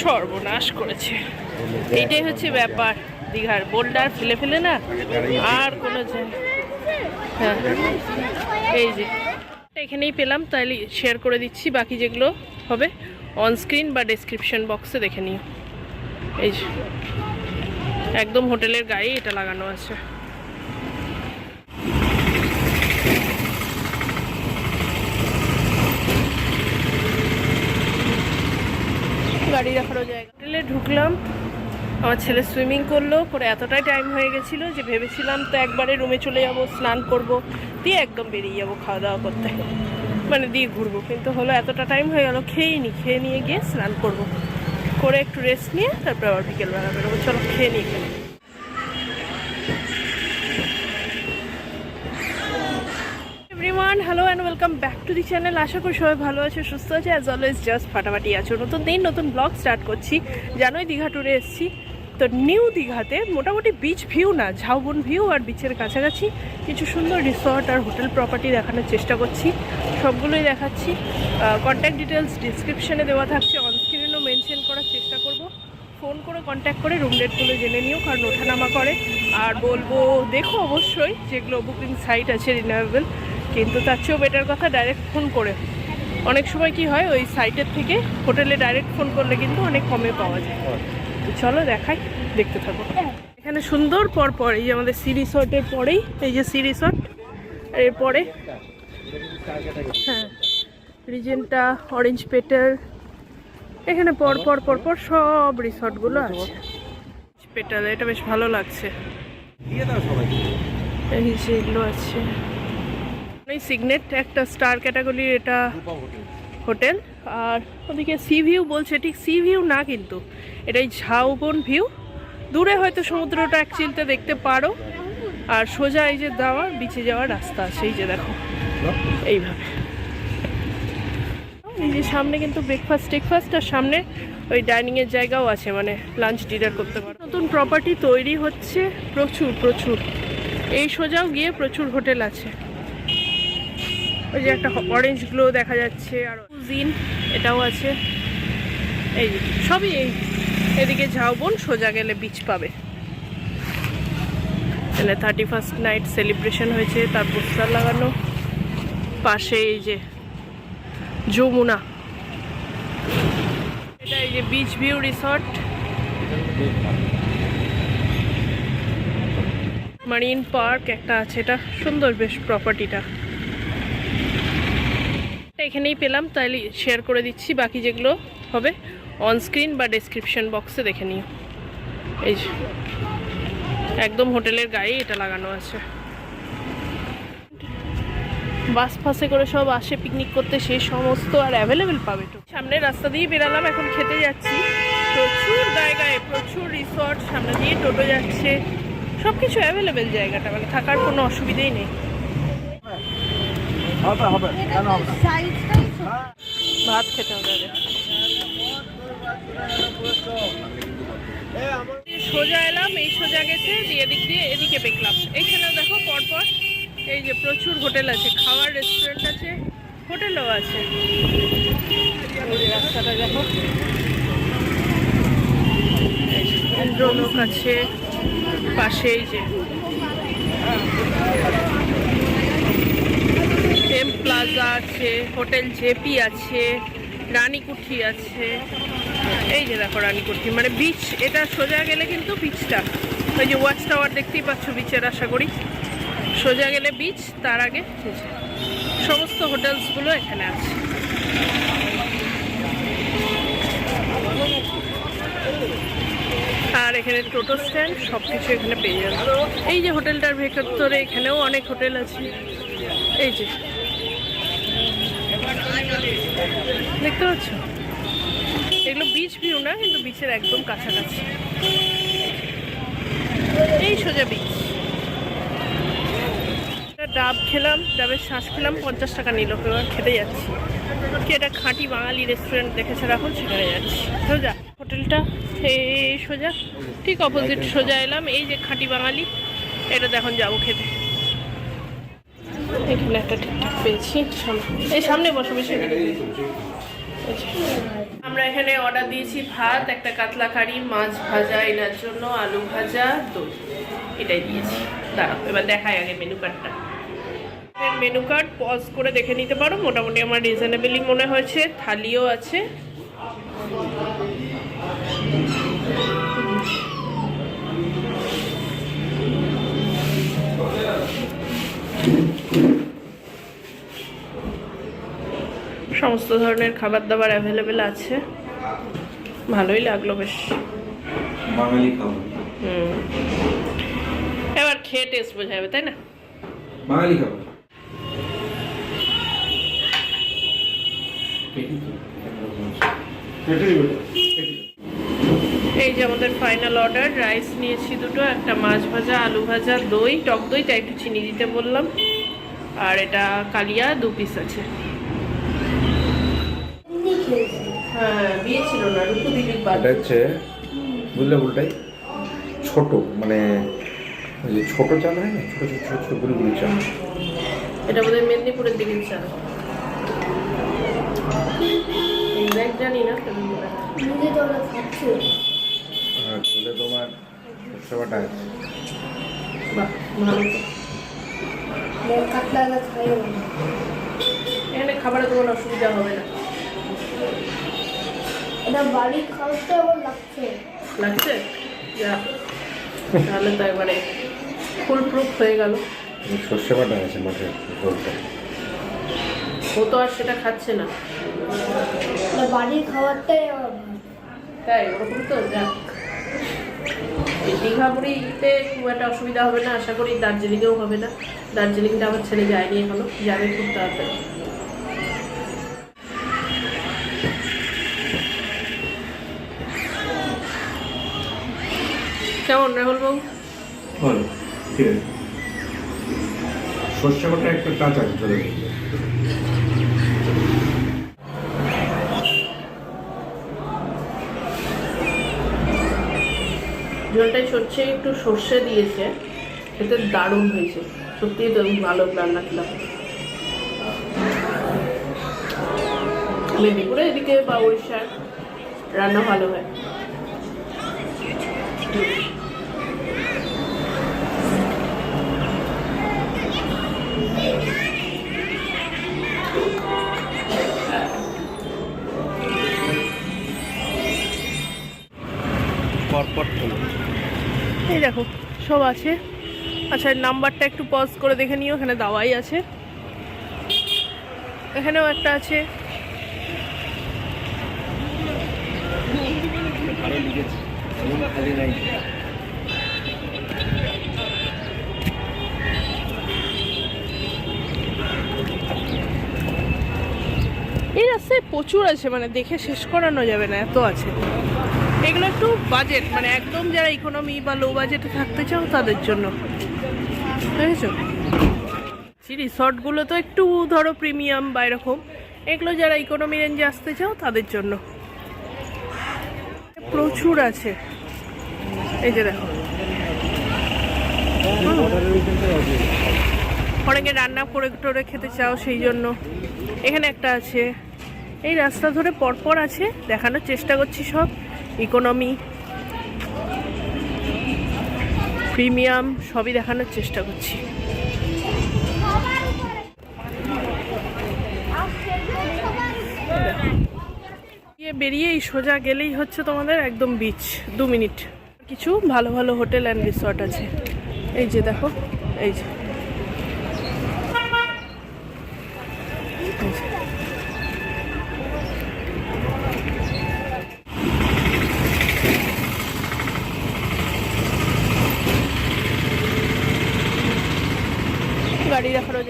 সর্বনাশ করেছে। এইটাই হচ্ছে ব্যাপার। দীঘার বোল্ডার ফেলে ফেলে না, আর কোনো হ্যাঁ এই যে। এখানেই পেলাম, তাহলে শেয়ার করে দিচ্ছি, বাকি যেগুলো হবে অন স্ক্রিন বা ডেসক্রিপশন বক্সে দেখে নিও। এই যে, একদম হোটেলের গায়ে এটা লাগানো আছে। গাড়ি রাখারও জায়গা। হোটেলে ঢুকলাম, আমার ছেলে সুইমিং করল, করে এতটাই টাইম হয়ে গেছিল যে ভেবেছিলাম তো একবারে রুমে চলে যাব, স্নান করব, দিয়ে একদম বেরিয়ে যাব খাওয়া দাওয়া করতে। মানে দিয়ে ঘুরবো, কিন্তু হলো এতটা টাইম হয়ে গেলো, খেয়েই নি, খেয়ে নিয়ে গিয়ে স্নান করব। করে একটু রেস্ট নিয়ে, তারপর আবার বিকেলবেলা বেরোবো। চলো, খেয়ে নিই এখানে। Everyone hello and welcome back to the channel আশা করি সবাই ভালো আছে, সুস্থ আছে অ্যাজ অলওয়েজ জাস্ট ফাটাফাটি আছো। নতুন দিন, নতুন ব্লগ স্টার্ট করছি। জানোই দীঘা ট্যুরে এসেছি। তো নিউ দীঘাতে মোটামুটি বিচ ভিউ না, ঝাউবন ভিউ আর বিচের কাছাকাছি কিছু সুন্দর রিসর্ট আর হোটেল প্রপার্টি দেখানোর চেষ্টা করছি। সবগুলোই দেখাচ্ছি। কন্ট্যাক্ট ডিটেলস ডিসক্রিপশানে দেওয়া থাকছে। অনস্ক্রিনও মেনশন করার চেষ্টা করব। ফোন করে কন্ট্যাক্ট করে রুম রেটগুলো জেনে নিও, কারণ ওঠানামা করে। আর বলব, দেখো অবশ্যই যেগুলো বুকিং সাইট আছে রিনারেবল কিন্তু তার চেয়েও বেটার কথা ডাইরেক্ট ফোন করে। অনেক সময় কি হয়, ওই সাইটের থেকে হোটেলে ডাইরেক্ট ফোন করলে কিন্তু অনেক কমে পাওয়া যায়। তো চলো দেখাই, দেখতে থাকো। এখানে সুন্দর পর পর, এই যে আমাদের সি রিসর্টের পরেই, এই যে সি রিসর্ট এরপরে হ্যাঁ রিজেন্টা অরেঞ্জ পেটাল এখানে পর পর পর পর সব রিসর্টগুলো আছে। পেটাল এটা বেশ ভালো লাগছে। এই যে এগুলো আছে। এই সিগনেট একটা স্টার ক্যাটাগরির এটা হোটেল। আর ওদিকে সি ভিউ বলছে ঠিক সি ভিউ না কিন্তু এটাই ঝাউবন ভিউ দূরে হয়তো সমুদ্রটা এক চিলতে দেখতে পারো। আর সোজা এই যে দেওয়া বিচে যাওয়ার রাস্তা এই যে দেখো এইভাবে। এই যে সামনে কিন্তু ব্রেকফাস্ট টেকফাস্ট আর সামনে ওই ডাইনিংয়ের জায়গাও আছে মানে লাঞ্চ ডিনার করতে পারো। নতুন প্রপার্টি তৈরি হচ্ছে প্রচুর প্রচুর। এই সোজাও গিয়ে প্রচুর হোটেল আছে। ওই যে একটা অরেঞ্জ গ্লো দেখা যাচ্ছে, আর জিন এটাও আছে। এই সবই এই, এদিকে ঝাউবন সোজা গেলে বিচ পাবে। এখানে থার্টি ফার্স্ট নাইট সেলিব্রেশন হয়েছে, তার পোস্টার লাগানো। পাশে এই যে, যমুনা। এটা এই যে beach view resort marine park একটা আছে, এটা সুন্দর বেশ প্রপার্টিটা এখানেই পেলাম, তাহলে শেয়ার করে দিচ্ছি। বাকি যেগুলো হবে অন স্ক্রিন বা ডেসক্রিপশন বক্সে দেখে নিও। এই একদম হোটেলের গায়ে এটা লাগানো আছে। বাস ফাসে করে সব আসে পিকনিক করতে সেই সমস্ত আর অ্যাভেলেবেল পাবে তো। সামনে রাস্তা দিয়ে বেরালাম, এখন খেতে যাচ্ছি। প্রচুর জায়গায়, প্রচুর রিসর্ট সামনে দিয়ে টোটো যাচ্ছে। সব কিছু অ্যাভেলেবেল জায়গাটা মানে থাকার কোনো অসুবিধেই নেই। হবে হবে কেন হবে ভাত খেতে হবে। সোজা এলাম এই সোজা গেছে দিয়ে এদিক দিয়ে এদিকে দেখলাম। এইখানেও দেখো পরপর এই যে প্রচুর হোটেল আছে খাওয়ার রেস্টুরেন্ট আছে হোটেলও আছে। রাস্তাটা দেখো। এই আছে পাশে এই যে প্লাজা আছে, হোটেল জেপি আছে, রানীকুঠি আছে। এই যে দেখো রানীকুঠি মানে বিচ এটা সোজা গেলে কিন্তু বিচটা ওই যে ওয়াচ টাওয়ার দেখতেই পাচ্ছ বিচের আশা করি। সোজা গেলে বিচ তার আগে সমস্ত হোটেলসগুলো এখানে আছে। আর এখানে টোটো স্ট্যান্ড সব কিছু এখানে পেয়ে যাবে। এই যে হোটেলটার ভেতরে এখানেও অনেক হোটেল আছে। এই যে দেখতে পাচ্ছ? এগুলো বিচ ভিউ না, কিন্তু বিচের একদম কাছাকাছি। এই সোজা বিচ ডাব খেলাম, ডাবের শ্বাস খেলাম, পঞ্চাশ টাকা নিল, এবার খেতে যাচ্ছি। কি এটা খাঁটি বাঙালি রেস্টুরেন্ট দেখেছে রাখুন সেখানে যাচ্ছি। সোজা, হোটেলটা, এই সোজা, ঠিক অপোজিট সোজা এলাম, এই যে খাঁটি বাঙালি, এটা এখন যাব খেতে। এখানে একটা ঠিকঠাক পেয়েছি এই সামনে বসো বেশি। আমরা এখানে অর্ডার দিয়েছি ভাত, একটা কাতলা কারি, মাছ ভাজা, এনার জন্য আলু ভাজা, দই। এটাই দিয়েছি। দাঁড়াও, এবার দেখাই আগে মেনু কার্ডটা মেনু কার্ড পজ করে দেখে নিতে পারো। মোটামুটি আমার রিজনেবলি মনে হয়েছে, থালিও আছে। সমস্ত ধরনের খাবার দাবার অ্যাভেলেবেল আছে। ভালোই লাগল বেশ। হুম। এবার খেয়ে টেস্ট বোঝা যাবে তাই না? বাঙালি খাবার। এই যে আমাদের ফাইনাল অর্ডার রাইস নিয়েছি দুটো একটা মাছ ভাজা আলু ভাজা দই টক দই তাই একটু চিনি দিতে বললাম। আর এটা কালিয়া দু পিস আছে। হ্যাঁ বিয়ে ছিল না রুকু দিদির এটা হচ্ছে বুঝলে উল্টাই ছোট মানে ওই যে ছোট চাল হয় না? ছোট ছোট ছোট ছোট গুলি চাল। এটা বোধহয় মেদিনীপুরের দিকের চা এক্সাক্ট জানি না হয়। ঝোলে তোমার আছে। বাহ ভালো এখানে খাবারে তোমার অসুবিধা হবে না। এটা বাড়ির খাওয়াতে আমার লাগছে। লাগছে? যা। তাহলে তো একবারে ফুল প্রুফ হয়ে গেল। সর্ষে বাটা আছে মাঠের ঝোলটা ও তো আর সেটা খাচ্ছে না। আমার ভালো তাই ওরকম তো যাক এই দীঘাপুরিতে খুব একটা অসুবিধা হবে না আশা করি দার্জিলিংয়েও হবে না। দার্জিলিংটা আমার ছেলে যায়নি এখনও যাবে খুব তাড়াতাড়ি। রাহুল বাবু? আছে সর্ষে বাটা একটা আছে চলে ঝোলটায় সর্ষে একটু সর্ষে দিয়েছে এতে দারুণ হয়েছে। সত্যিই তো ভালো রান্না খেলাম। মেদিনীপুরে এদিকে বা উড়িষ্যার রান্না ভালো হয়। এই দেখো সব আছে। আচ্ছা নাম্বারটা একটু পজ করে দেখে নিও এখানে দাওয়াই আছে। এখানেও একটা আছে। ভালো লিখেছে। এই রাস্তায় প্রচুর আছে মানে দেখে শেষ করানো যাবে না, এত আছে। এগুলো একটু বাজেট মানে একদম যারা ইকোনমি বা লো বাজেটে থাকতে চাও তাদের জন্য। বুঝেছ? রিসর্টগুলো তো একটু ধরো প্রিমিয়াম বা এরকম। এগুলো যারা ইকোনমি রেঞ্জে আসতে চাও তাদের জন্য। প্রচুর আছে। এই যে দেখো। অনেকে রান্না করে টোরে খেতে চাও সেই জন্য। এখানে একটা আছে। এই রাস্তা ধরে পরপর আছে, দেখানোর চেষ্টা করছি সব। ইকোনমি প্রিমিয়াম সবই দেখানোর চেষ্টা করছি। বেরিয়ে এই সোজা গেলেই হচ্ছে তোমাদের একদম বিচ দু মিনিট। কিছু ভালো ভালো হোটেল অ্যান্ড রিসর্ট আছে। এই যে দেখো, এই যে এই যে। গাড়ি রাখারও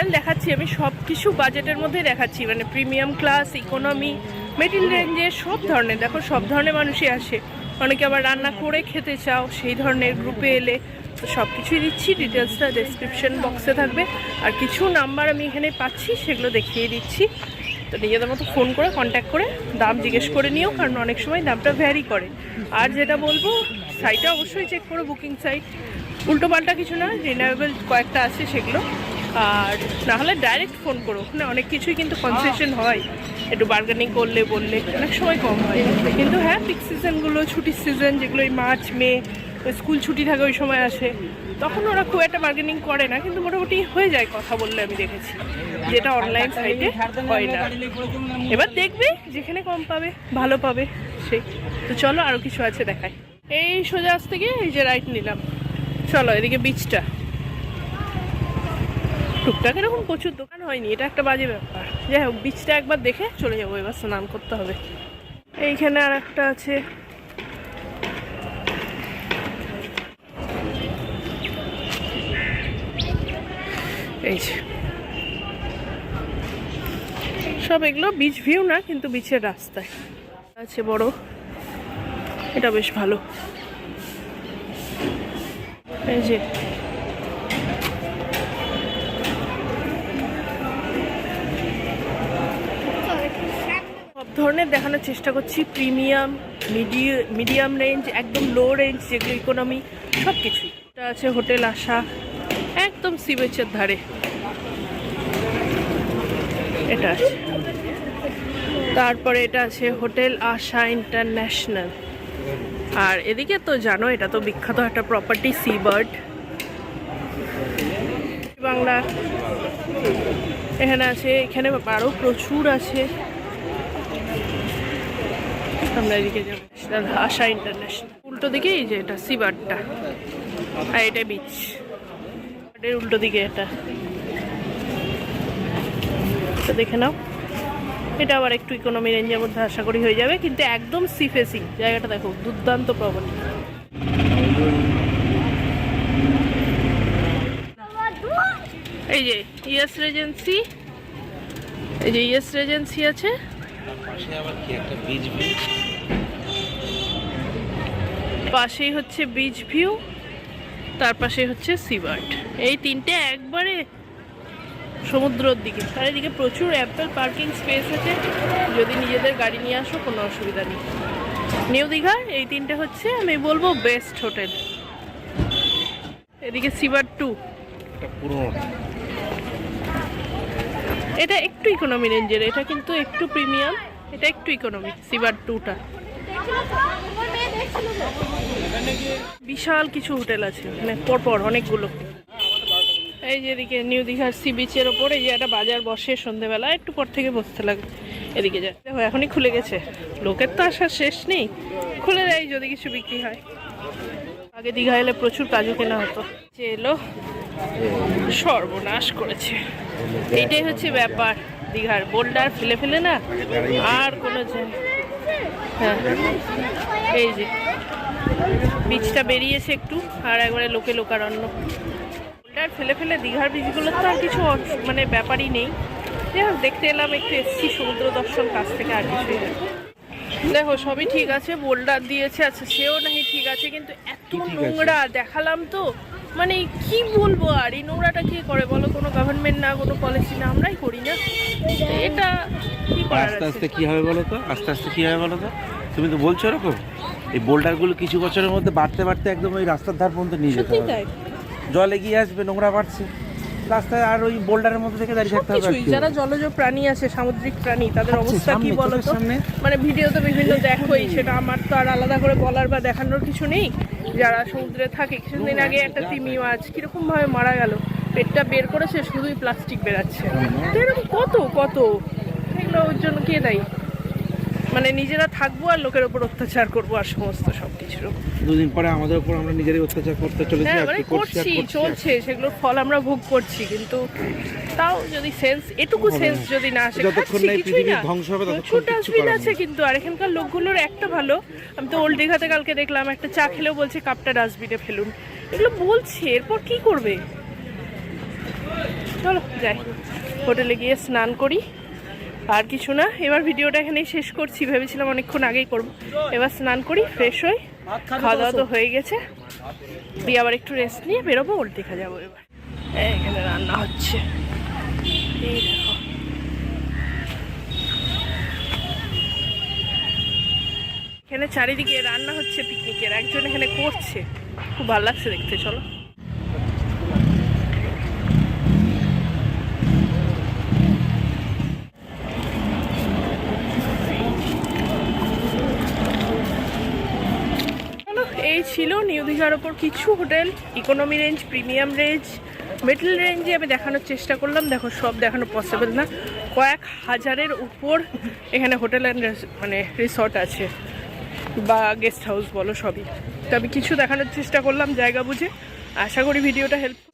জায়গা দেখাচ্ছি, আমি সব কিছু বাজেটের মধ্যে দেখাচ্ছি। মানে প্রিমিয়াম ক্লাস ইকোনমি মিডিল রেঞ্জে সব ধরনের। দেখো, সব ধরনের মানুষই আসে। অনেকে আবার রান্না করে খেতে চাও, সেই ধরনের গ্রুপে এলে তো সব কিছুই দিচ্ছি। ডিটেলসটা ডেসক্রিপশন বক্সে থাকবে। আর কিছু নাম্বার আমি এখানে পাচ্ছি, সেগুলো দেখিয়ে দিচ্ছি। তো নিজেদের মতো ফোন করে কন্ট্যাক্ট করে দাম জিজ্ঞেস করে নিও, কারণ অনেক সময় দামটা ভ্যারি করে। আর যেটা বলব সাইটটা অবশ্যই চেক করো বুকিং সাইট উল্টো পাল্টা কিছু না রিনারেবল কয়েকটা আছে সেগুলো। আর না হলে ডাইরেক্ট ফোন করো। ওখানে অনেক কিছুই কিন্তু কনসেশন হয়। একটু বার্গেনিং করলে বললে অনেক সময় কম হয়। কিন্তু হ্যাঁ পিক সিজনগুলো ছুটির সিজন যেগুলো এই মার্চ মে স্কুল ছুটি থাকে ওই সময় আসে। তখন ওরা খুব একটা বার্গেনিং করে না কিন্তু মোটামুটি হয়ে যায় কথা বললে আমি দেখেছি। যেটা অনলাইন সাইটে হয় না। এবার দেখবে যেখানে কম পাবে ভালো পাবে সেই। তো চলো আরও কিছু আছে দেখায়। এই সোজা আজ থেকে এই যে রাইট নিলাম। চলো এদিকে বিচটা টুকটাক এরকম প্রচুর দোকান হয়নি, এটা একটা বাজে ব্যাপার। যাই হোক বিচটা একবার দেখে চলে যাব, এবার স্নান করতে হবে। এইখানে আর একটা আছে। এই যে। সব এগুলো বিচ ভিউ না, কিন্তু বিচের রাস্তায়। আছে বড়। এটা বেশ ভালো। এই যে। ধরনের দেখানোর চেষ্টা করছি। প্রিমিয়াম মিডিয়াম মিডিয়াম রেঞ্জ একদম লো রেঞ্জ যেগুলো ইকোনমি সব কিছুই এটা আছে হোটেল আশা, একদম সি বিচের ধারে। এটা আছে। তারপরে এটা আছে হোটেল আশা ইন্টারন্যাশনাল। আর এদিকে তো জানো, এটা তো বিখ্যাত একটা প্রপার্টি সি বার্ড বাংলা। এখানে আছে, এখানে আরও প্রচুর আছে। আমরা এদিকে যাব। আশা ইন্টারন্যাশনাল উল্টো দিকে এই যে এটা সিবারটা আর এটা বিচ এর উল্টো দিকে এটা। তো দেখে নাও। এটা আবার একটু ইকোনমি রেঞ্জের মধ্যে আশা করি হয়ে যাবে, কিন্তু একদম সি ফেসিং জায়গাটা দেখো, দুর্দান্ত প্রবণী এই যে ইয়েস রেজেন্সি এই যে ইয়েস রেজেন্সি আছে। পাশে আবার কি একটা বীজ পাশেই হচ্ছে বিচ ভিউ তার পাশে হচ্ছে সিবার্ট এই তিনটে একবারে সমুদ্রর দিকে। তার এদিকে প্রচুর অ্যাপেল পার্কিং স্পেস আছে। যদি নিজেদের গাড়ি নিয়ে আসো কোনো অসুবিধা নেই। নিউ দীঘার এই তিনটে হচ্ছে আমি বলব বেস্ট হোটেল এদিকে সিবার টু এটা একটু ইকোনমি রেঞ্জের এটা কিন্তু একটু প্রিমিয়াম এটা একটু ইকোনমি সিবার টুটা বিশাল কিছু হোটেল আছে মানে পরপর অনেকগুলো। এই যে এদিকে নিউ দীঘার সি বিচের ওপরে যে একটা বাজার বসে সন্ধেবেলা, একটু পর থেকে বসতে লাগে। এদিকে যা। দেখো, এখনই খুলে গেছে। লোকের তো আসার শেষ নেই। খুলে দেয় যদি কিছু বিক্রি হয়। আগে দীঘা এলে প্রচুর কাজু কেনা হতো। যে এলো, সর্বনাশ করেছে। এইটাই হচ্ছে ব্যাপার দীঘার। বোল্ডার ফেলে ফেলে না, আর কোনো যে- হ্যাঁ। এই যে বীজটা বেরিয়েছে একটু আর একবারে লোকে লোকারণ্য। বোল্ডার ফেলে ফেলে দীঘার বীজগুলোর তো আর কিছু মানে ব্যাপারই নেই। যাই দেখতে এলাম একটু এসছি সমুদ্র দর্শন কাছ থেকে আর কিছুই দেখো সবই ঠিক আছে বোল্ডার দিয়েছে আচ্ছা সেও নাহি ঠিক আছে কিন্তু এত নোংরা দেখালাম তো। মানে কি বলব আর? এই নোংরাটা কে করে বলো? কোনো গভর্নমেন্ট না কোনো পলিসি না আমরাই করি না। এটা কি আস্তে আস্তে কি হবে বলো তো? আস্তে আস্তে কি হবে বলো তো? তুমি তো বলছো এরকম। এই বোল্ডারগুলো কিছু বছরের মধ্যে বাড়তে বাড়তে একদম ওই রাস্তার ধার পর্যন্ত নিয়ে যেতে হবে। জলে জল এগিয়ে আসবে নোংরা বাড়ছে। রাস্তায় আর ওই বোল্ডারের মধ্যে থেকে দাঁড়িয়ে থাকতে হবে যারা জলজ প্রাণী আছে সামুদ্রিক প্রাণী তাদের অবস্থা কি সামনে, বলো চোখের তো। মানে ভিডিওতে বিভিন্ন দেখোই সেটা আমার তো আর আলাদা করে বলার বা দেখানোর কিছু নেই। যারা সমুদ্রে থাকে কিছুদিন আগে একটা তিমি মাছ কীরকম ভাবে মারা গেল পেটটা বের করেছে শুধুই প্লাস্টিক বেরাচ্ছে। এরকম কত কত? এগুলো ওর জন্য কে দায়ী? মানে নিজেরা থাকব আর লোকের ওপর অত্যাচার করব আর সমস্ত সব কিছুর উপর। দুদিন পরে আমাদের উপর আমরা নিজেরাই অত্যাচার করতে চলেছি হ্যাঁ মানে করছি চলছে সেগুলোর ফল আমরা ভোগ করছি কিন্তু তাও যদি সেন্স এটুকু সেন্স যদি না আসে যতক্ষণ না পৃথিবী ধ্বংস হবে ততক্ষণ ডাস্টবিন আছে কিন্তু আর এখানকার লোকগুলোর একটা ভালো। আমি তো ওল্ড দীঘাতে কালকে দেখলাম একটা চা খেলেও বলছে কাপটা ডাস্টবিনে ফেলুন। এগুলো বলছে এরপর কি করবে? চলো যাই। হোটেলে গিয়ে স্নান করি। আর কিছু না, এবার ভিডিওটা এখানেই শেষ করছি। ভেবেছিলাম অনেকক্ষণ আগেই করব। এবার স্নান করি ফ্রেশ হই খাওয়া দাওয়া তো হয়ে গেছে। দিয়ে আবার একটু রেস্ট নিয়ে বেরোবো ওল্ড দীঘা যাব এবার। এখানে রান্না হচ্ছে। এখানে চারিদিকে রান্না হচ্ছে পিকনিকের একজন এখানে করছে। খুব ভালো লাগছে দেখতে, চলো। ছিল নিউ দীঘার ওপর কিছু hotel economy range premium range middle রেঞ্জে আমি দেখানোর চেষ্টা করলাম। দেখো, সব দেখানো পসিবল না। কয়েক হাজারের উপর এখানে হোটেল অ্যান্ড মানে রিসর্ট আছে। বা গেস্ট হাউস বলো সবই। তো আমি কিছু দেখানোর চেষ্টা করলাম জায়গা বুঝে। আশা করি ভিডিওটা হেল্প